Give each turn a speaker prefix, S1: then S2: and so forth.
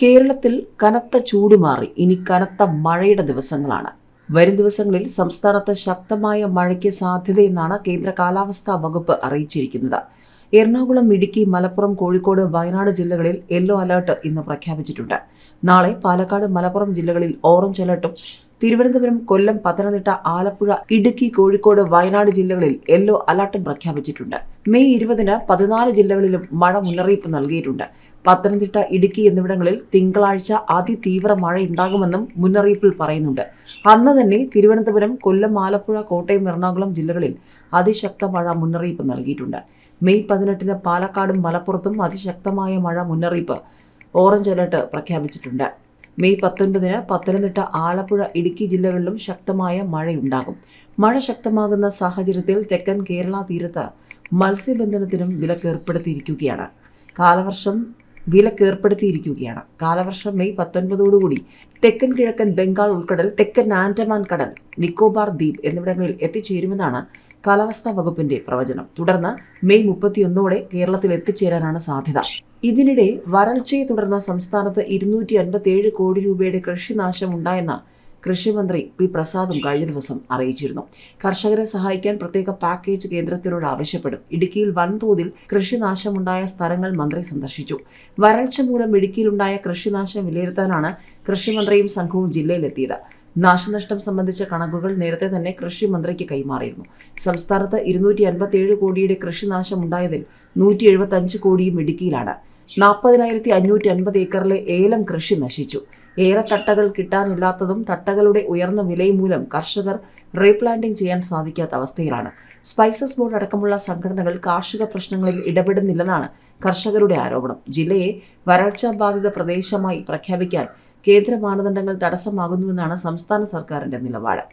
S1: കേരളത്തിൽ കനത്ത ചൂട് മാറി ഇനി കനത്ത മഴയുടെ ദിവസങ്ങളാണ് വരും ദിവസങ്ങളിൽ സംസ്ഥാനത്ത് ശക്തമായ മഴയ്ക്ക് സാധ്യതയെന്നാണ് കേന്ദ്ര കാലാവസ്ഥാ വകുപ്പ് അറിയിച്ചിരിക്കുന്നത് എറണാകുളം ഇടുക്കി മലപ്പുറം കോഴിക്കോട് വയനാട് ജില്ലകളിൽ യെല്ലോ അലർട്ട് ഇന്ന് പ്രഖ്യാപിച്ചിട്ടുണ്ട് നാളെ പാലക്കാട് മലപ്പുറം ജില്ലകളിൽ ഓറഞ്ച് അലർട്ടും തിരുവനന്തപുരം കൊല്ലം പത്തനംതിട്ട ആലപ്പുഴ ഇടുക്കി കോഴിക്കോട് വയനാട് ജില്ലകളിൽ യെല്ലോ അലർട്ടും പ്രഖ്യാപിച്ചിട്ടുണ്ട് മെയ് ഇരുപതിന് പതിനാല് ജില്ലകളിലും മഴ മുന്നറിയിപ്പ് നൽകിയിട്ടുണ്ട് പത്തനംതിട്ട ഇടുക്കി എന്നിവിടങ്ങളിൽ തിങ്കളാഴ്ച അതിതീവ്ര മഴയുണ്ടാകുമെന്നും മുന്നറിയിപ്പിൽ പറയുന്നുണ്ട് അന്ന് തന്നെ തിരുവനന്തപുരം കൊല്ലം ആലപ്പുഴ കോട്ടയം എറണാകുളം ജില്ലകളിൽ അതിശക്ത മഴ മുന്നറിയിപ്പ് നൽകിയിട്ടുണ്ട് മെയ് പതിനെട്ടിന് പാലക്കാടും മലപ്പുറത്തും അതിശക്തമായ മഴ മുന്നറിയിപ്പ് ഓറഞ്ച് അലർട്ട് പ്രഖ്യാപിച്ചിട്ടുണ്ട് മെയ് പത്തൊൻപതിന് പത്തനംതിട്ട ആലപ്പുഴ ഇടുക്കി ജില്ലകളിലും ശക്തമായ മഴയുണ്ടാകും മഴ ശക്തമാകുന്ന സാഹചര്യത്തിൽ തെക്കൻ കേരള തീരത്ത് മത്സ്യബന്ധനത്തിനും വിലക്കേർപ്പെടുത്തിയിരിക്കുകയാണ് കാലവർഷം വിലക്കേർപ്പെടുത്തിയിരിക്കുകയാണ് കാലവർഷം മെയ് പത്തൊൻപതോടുകൂടി തെക്കൻ കിഴക്കൻ ബംഗാൾ ഉൾക്കടൽ തെക്കൻ ആൻഡമാൻ കടൽ നിക്കോബാർ ദ്വീപ് എന്നിവിടങ്ങളിൽ എത്തിച്ചേരുമെന്നാണ് കാലാവസ്ഥാ വകുപ്പിന്റെ പ്രവചനം തുടർന്ന് മെയ് മുപ്പത്തിയൊന്നോടെ കേരളത്തിൽ എത്തിച്ചേരാനാണ് സാധ്യത ഇതിനിടെ വരൾച്ചയെ തുടർന്ന് സംസ്ഥാനത്ത് ഇരുന്നൂറ്റി അൻപത്തിയേഴ് കോടി രൂപയുടെ കൃഷിനാശം ഉണ്ടായെന്ന് കൃഷിമന്ത്രി പി പ്രസാദും കഴിഞ്ഞ ദിവസം അറിയിച്ചിരുന്നു കർഷകരെ സഹായിക്കാൻ പ്രത്യേക പാക്കേജ് കേന്ദ്രത്തിനോട് ആവശ്യപ്പെടും ഇടുക്കിയിൽ വൻതോതിൽ കൃഷിനാശമുണ്ടായ സ്ഥലങ്ങൾ മന്ത്രി സന്ദർശിച്ചു വരൾച്ച മൂലം ഇടുക്കിയിലുണ്ടായ കൃഷിനാശം വിലയിരുത്താനാണ് കൃഷിമന്ത്രിയും സംഘവും ജില്ലയിലെത്തിയത് നാശനഷ്ടം സംബന്ധിച്ച കണക്കുകൾ നേരത്തെ തന്നെ കൃഷി മന്ത്രിക്ക് കൈമാറിയിരുന്നു സംസ്ഥാനത്ത് ഇരുന്നൂറ്റി ഏഴ് കോടിയുടെ കൃഷിനാശം ഉണ്ടായതിൽ നൂറ്റി എഴുപത്തി അഞ്ച് കോടിയും ഇടുക്കിയിലാണ് നാൽപ്പതിനായിരത്തി അഞ്ഞൂറ്റി അൻപത് ഏക്കറിലെ ഏലം കൃഷി നശിച്ചു തട്ടകൾ കിട്ടാനില്ലാത്തതും തട്ടകളുടെ ഉയർന്ന വിലയും മൂലം കർഷകർ റീപ്ലാന്റിംഗ് ചെയ്യാൻ സാധിക്കാത്ത അവസ്ഥയിലാണ് സ്പൈസസ് ബോർഡ് അടക്കമുള്ള സംഘടനകൾ കാർഷിക പ്രശ്നങ്ങളിൽ ഇടപെടുന്നില്ലെന്നാണ് കർഷകരുടെ ആരോപണം ജില്ലയെ വരൾച്ചാ ബാധിത പ്രദേശമായി പ്രഖ്യാപിക്കാൻ കേന്ദ്ര മാനദണ്ഡങ്ങൾ തടസ്സമാകുന്നുവെന്നാണ് സംസ്ഥാന സർക്കാരിന്റെ നിലപാട്